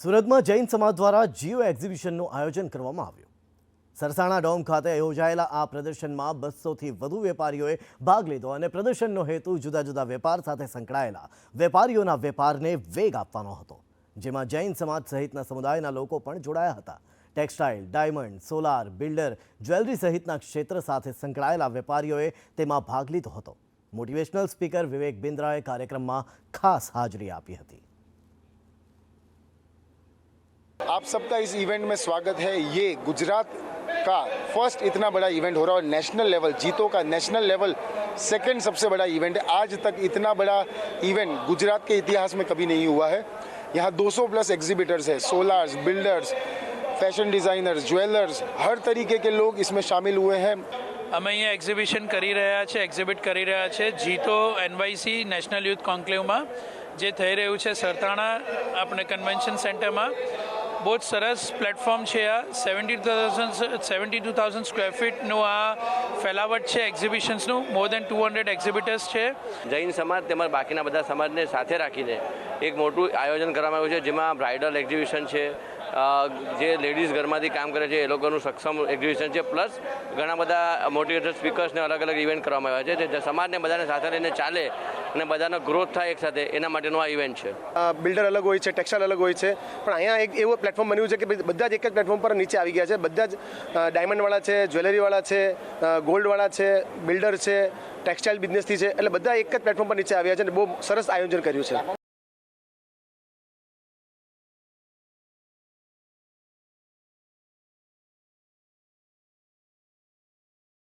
સુરતમાં જૈન સમાજ દ્વારા જીઓ એક્ઝિબિશનનું આયોજન કરવામાં આવ્યું. સરસાણા ડોમ ખાતે યોજાયેલા આ પ્રદર્શનમાં બસોથી વધુ વેપારીઓએ ભાગ લીધો અને પ્રદર્શનનો હેતુ જુદા જુદા વેપાર સાથે સંકળાયેલા વેપારીઓના વેપારને વેગ આપવાનો હતો, જેમાં જૈન સમાજ સહિતના સમુદાયના લોકો પણ જોડાયા હતા. Textile, diamond, solar, builder, jewellery સહિતના ક્ષેત્ર સાથે સંકળાયેલા વેપારીઓએ તેમાં ભાગ લીધો હતો. મોટિવેશનલ સ્પીકર વિવેક બિન્દ્રાએ કાર્યક્રમમાં ખાસ હાજરી આપી હતી. आप सबका इस इवेंट में स्वागत है ये गुजरात का फर्स्ट इतना बड़ा इवेंट हो रहा है और नेशनल लेवल जीतो का नेशनल लेवल सेकंड सबसे बड़ा इवेंट है आज तक इतना बड़ा इवेंट गुजरात के इतिहास में कभी नहीं हुआ है यहाँ 200 प्लस एग्जीबिटर्स है solars builders fashion designers jewellers हर तरीके के लोग इसमें शामिल हुए हैं અમે અહીંયા એક્ઝિબિશન કરી રહ્યા છે એક્ઝિબિટ કરી રહ્યા છે જીતો એનવાયસી નેશનલ યુથ કોન્ક્લેવમાં જે થઈ રહ્યું છે સરતાણા આપણે કન્વેન્શન સેન્ટરમાં બહુ જ સરસ પ્લેટફોર્મ છે આ. Seventy thousand seventy two thousand square ફીટનું આ ફેલાવટ છે એક્ઝિબિશન્સનું more than two hundred exhibitors છે. જૈન સમાજ તેમજ બાકીના બધા સમાજને સાથે રાખીને એક મોટું આયોજન કરવામાં આવ્યું છે, જેમાં બ્રાઇડલ એક્ઝિબિશન છે જે લેડીઝ ઘરમાંથી કામ કરે છે, એ લોકોનું સક્ષમ એક્ઝિબિશન છે. પ્લસ ઘણા બધા મોટિવેટર સ્પીકર્સને અલગ અલગ ઇવેન્ટ કરવામાં આવ્યા છે. જે સમાજને બધાને સાથે લઈને ચાલે અને બધાનો ગ્રોથ થાય એક સાથે, એના માટેનો આ ઇવેન્ટ છે. બિલ્ડર અલગ હોય છે ટેક્સટાઇલ અલગ હોય છે. પણ અહીંયા એક એવો પ્લેટફોર્મ બન્યું છે કે બધા જ એક જ પ્લેટફોર્મ પર નીચે આવી ગયા છે. બધા જ ડાયમંડવાળા છે જ્વેલરીવાળા છે ગોલ્ડવાળા છે બિલ્ડર છે ટેક્સટાઇલ બિઝનેસથી છે. એટલે બધા એક જ પ્લેટફોર્મ પર નીચે આવ્યા છે અને બહુ સરસ આયોજન કર્યું છે.